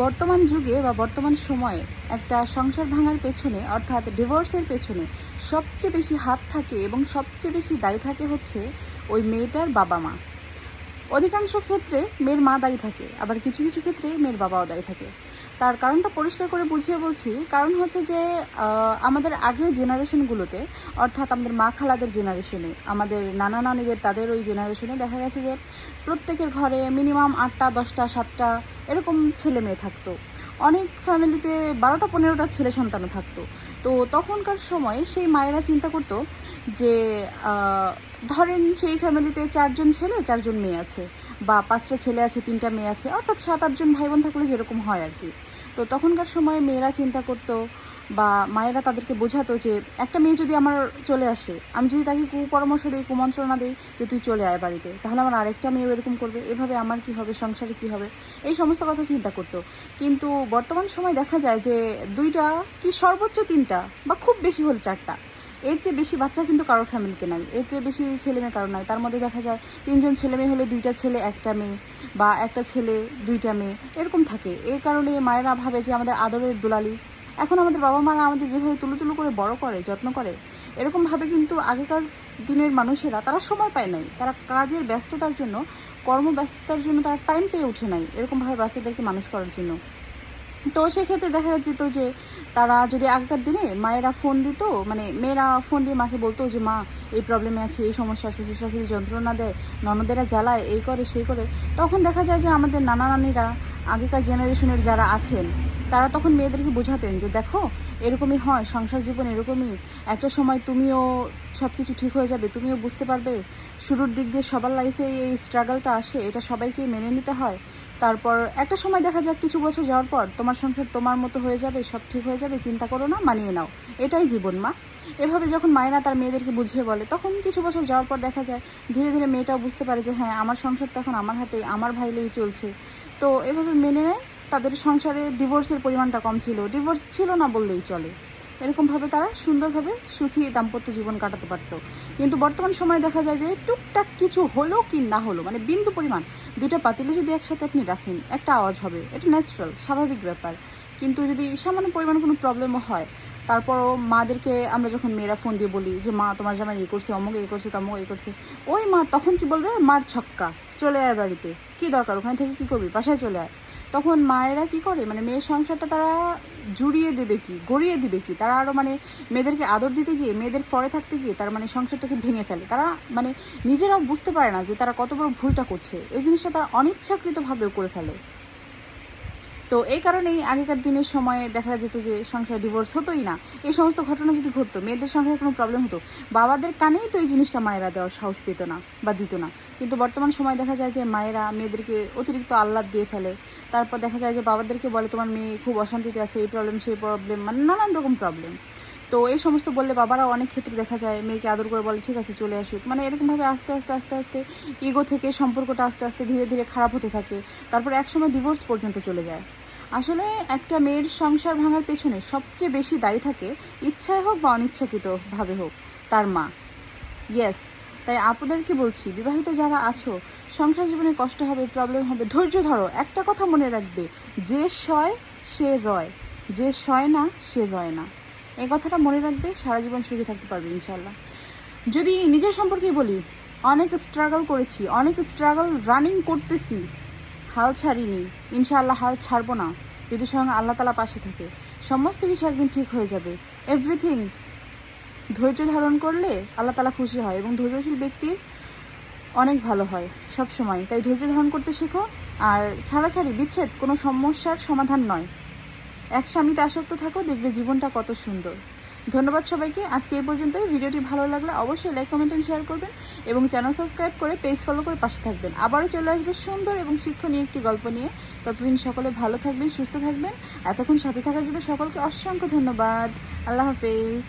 বর্তমান যুগে বা বর্তমান সময়ে একটা সংসার ভাঙার পেছনে, অর্থাৎ ডিভোর্সের পেছনে সবচেয়ে বেশি হাত থাকে এবং সবচেয়ে বেশি দায়ী থাকে হচ্ছে ওই মেয়েটার বাবা মা। অধিকাংশ ক্ষেত্রে মেয়ের মা দায়ী থাকে, আবার কিছু কিছু ক্ষেত্রে মেয়ের বাবাও দায়ী থাকে। তার কারণটা পরিষ্কার করে বুঝিয়ে বলছি, কারণ হচ্ছে যে আমাদের আগের জেনারেশনগুলোতে অর্থাৎ আমাদের মা খালাদের জেনারেশনে আমাদের নানা নানিদের, তাদের ওই জেনারেশনে দেখা গেছে যে প্রত্যেকের ঘরে মিনিমাম আটটা, দশটা, সাতটা এরকম ছেলে মেয়ে থাকতো। অনেক ফ্যামিলিতে বারোটা, পনেরোটা ছেলে সন্তানও থাকতো। তো তখনকার সময় সেই মায়েরা চিন্তা করতো যে ধরেন সেই ফ্যামিলিতে চারজন ছেলে, চারজন মেয়ে আছে বা পাঁচটা ছেলে আছে, তিনটা মেয়ে আছে, অর্থাৎ সাত, আটজন ভাই বোন থাকলে যেরকম হয় আর কি। তো তখনকার সময়ে মেয়েরা চিন্তা করতো বা মায়েরা তাদেরকে বোঝাতো যে একটা মেয়ে যদি আমার চলে আসে, আমি যদি তাকে কুপরামর্শ দিই, কুমন্ত্রণা দিই যে তুই চলে আয় বাড়িতে, তাহলে আমার আরেকটা মেয়েও এরকম করবে। এভাবে আমার কি হবে, সংসারে কি হবে? এই সমস্ত কথা চিন্তা করতো। কিন্তু বর্তমান সময় দেখা যায় যে দুইটা কি সর্বোচ্চ তিনটা বা খুব বেশি হল চারটা। এর চেয়ে বেশি বাচ্চা কিন্তু কারোর ফ্যামিলিতে নাই। এর চেয়ে বেশি ছেলে মেয়ে কারও নাই। তার মধ্যে দেখা যায় তিনজন ছেলে মেয়ে হলে দুইটা ছেলে, একটা মেয়ে বা একটা ছেলে, দুইটা মেয়ে, এরকম থাকে। এই কারণে মায়েরা ভাবে যে আমাদের আদরের দুলালি এখন আমাদের বাবা মারা আমাদের যেভাবে তুলু তুলু করে, বড় করে, যত্ন করে এরকমভাবে কিন্তু আগেকার দিনের মানুষেরা তারা সময় পায় নাই। তারা কাজের ব্যস্ততার জন্য, কর্মব্যস্ততার জন্য তারা টাইম পেয়ে ওঠে নাই এরকমভাবে বাচ্চাদেরকে মানুষ করার জন্য। তো সেক্ষেত্রে দেখা যেত যে, তারা যদি আগেকার দিনে মায়েরা ফোন দিত মানে মেয়েরা ফোন দিয়ে মাকে বলতো যে, মা, এই প্রবলেমে আছে, এই সমস্যা শ্বশুর শাশুড়ি যন্ত্রণা দেয়, ননদেরা জ্বালায়, এই করে, সেই করে। তখন দেখা যায় যে আমাদের নানা নানিরা আগেকার জেনারেশনের যারা আছেন, তারা তখন মেয়েদেরকে বোঝাতেন যে দেখো, এরকমই হয়, সংসার জীবন এরকমই। একটা সময় তুমিও সব কিছু ঠিক হয়ে যাবে, তুমিও বুঝতে পারবে, শুরুর দিক দিয়ে সবার লাইফে এই স্ট্রাগলটা আসে, এটা সবাইকে মেনে নিতে হয়। তারপর একটা সময় দেখা যাক, কিছু বছর যাওয়ার পর, তোমার সংসার তোমার মতো হয়ে যাবে, সব ঠিক হয়ে যাবে, চিন্তা করো না, মানিয়ে নাও। এটাই জীবন, মা। এভাবে যখন মায়েরা তার মেয়েদেরকে বুঝিয়ে বলে, তখন কিছু বছর যাওয়ার পর দেখা যায়, ধীরে ধীরে মেয়েটাও বুঝতে পারে যে হ্যাঁ আমার সংসার তো এখন আমার হাতে আমার ভাইলেই চলছে। তো এভাবে মেনে নেয়। তাদের সংসারে ডিভোর্সের পরিমাণটা কম ছিল। ডিভোর্স ছিল না বললেই চলে। এরকমভাবে তারা সুন্দরভাবে সুখী দাম্পত্য জীবন কাটাতে পারতো। কিন্তু বর্তমান সময়ে দেখা যায় যে টুকটাক কিছু হলো কি না হলো মানে বিন্দু পরিমাণ, দুইটা পাতিলে যদি একসাথে আপনি রাখেন, একটা আওয়াজ হবে। এটা ন্যাচারাল স্বাভাবিক ব্যাপার। কিন্তু যদি সামান্য পরিমাণ কোনো প্রবলেমও হয়, তারপরও মাদেরকে আমরা যখন মেয়েরা ফোন দিয়ে বলি যে, মা, তোমার জামাই এ করছে, অমুক এ করছে, তমুক এ করছে, ওই মা তখন কি বলবে? মার ছক্কা, চলে আয় বাড়িতে। কি দরকার? ওখানে থেকে কি করবি? বাসায় চলে আয়। তখন মায়েরা কি করে? মানে মেয়ের সংসারটা তারা জুড়িয়ে দেবে কি? গড়িয়ে দিবে কি? তারা আরও মানে মেয়েদেরকে আদর দিতে গিয়ে, মেয়েদের ফরে থাকতে গিয়ে তারা মানে সংসারটাকে ভেঙে ফেলে। তারা মানে নিজেরাও বুঝতে পারে না যে তারা কত বড় ভুলটা করছে। এই জিনিসটা তারা অনিচ্ছাকৃতভাবেও করে ফেলে। তো এই কারণেই আগেকার দিনের সময়ে দেখা যেত যে সংসার ডিভোর্স হতোই না। এই সমস্ত ঘটনা যদি ঘটতো, মেয়েদের সংসারে কোনো প্রবলেম হতো, বাবাদের কানেই তো এই জিনিসটা মায়েরা দেওয়ার সাহস পেত না বা দিত না। কিন্তু বর্তমান সময় দেখা যায় যে মায়েরা মেয়েদেরকে অতিরিক্ত আহ্লাদ দিয়ে ফেলে। তারপর দেখা যায় যে বাবাদেরকে বলে, তোমার মেয়ে খুব অশান্তিতে আছে, এই প্রবলেম সেই প্রবলেম মানে নানান রকম প্রবলেম তো এই সমস্ত বললে বাবারা অনেক ক্ষেত্রে দেখা যায়, মেয়েকে আদর করে বলে, ঠিক আছে, চলে আসুক মানে এরকমভাবে আস্তে আস্তে আস্তে আস্তে ইগো থেকে সম্পর্কটা আস্তে আস্তে ধীরে ধীরে খারাপ হতে থাকে। তারপর একসময় ডিভোর্স পর্যন্ত চলে যায়। আসলে একটা মেয়ের সংসার ভাঙার পেছনে সবচেয়ে বেশি দায়ী থাকে ইচ্ছায় হোক বা অনিচ্ছাকৃতভাবে হোক, তার মা। ইয়েস তাই আপুদেরকে বলছি, বিবাহিত যারা আছো, সংসার জীবনে কষ্ট হবে প্রবলেম হবে, ধৈর্য ধরো, একটা কথা মনে রাখবে, যে সয় সে রয়, যে সয় না সে রয় না। এই কথাটা মনে রাখবে, সারা জীবন সুখী থাকতে পারবে ইনশাল্লাহ যদি নিজের সম্পর্কে বলি, অনেক স্ট্রাগল করেছি, অনেক স্ট্রাগল রানিং করতেছি, হাল ছাড়িনি, ইনশাআল্লাহ হাল ছাড়বো না, যদি স্বয়ং আল্লাহ তালা পাশে থাকে। সমস্ত কিছু একদিন ঠিক হয়ে যাবে। এভরিথিং ধৈর্য ধারণ করলে আল্লাহ তালা খুশি হয় এবং ধৈর্যশীল ব্যক্তির অনেক ভালো হয় সব সময় তাই ধৈর্য ধারণ করতে শেখো, আর ছাড়াছাড়ি বিচ্ছেদ কোনো সমস্যার সমাধান নয়। এক স্বামীতে আসক্ত থাকো, দেখবে জীবনটা কত সুন্দর। ধন্যবাদ সবাইকে। আজকে এই পর্যন্তই। ভিডিওটি ভালো লাগলে অবশ্যই লাইক কমেন্ট এন্ড শেয়ার করবেন এবং চ্যানেল সাবস্ক্রাইব করে পেজ ফলো করে পাশে থাকবেন। আবারও চলে আসবে সুন্দর এবং শিক্ষণীয় একটি গল্প নিয়ে। ততদিন সকলে ভালো থাকবেন, সুস্থ থাকবেন। এতক্ষণ সাথে থাকার জন্য সকলকে অসংখ্য ধন্যবাদ। আল্লাহ হাফেজ।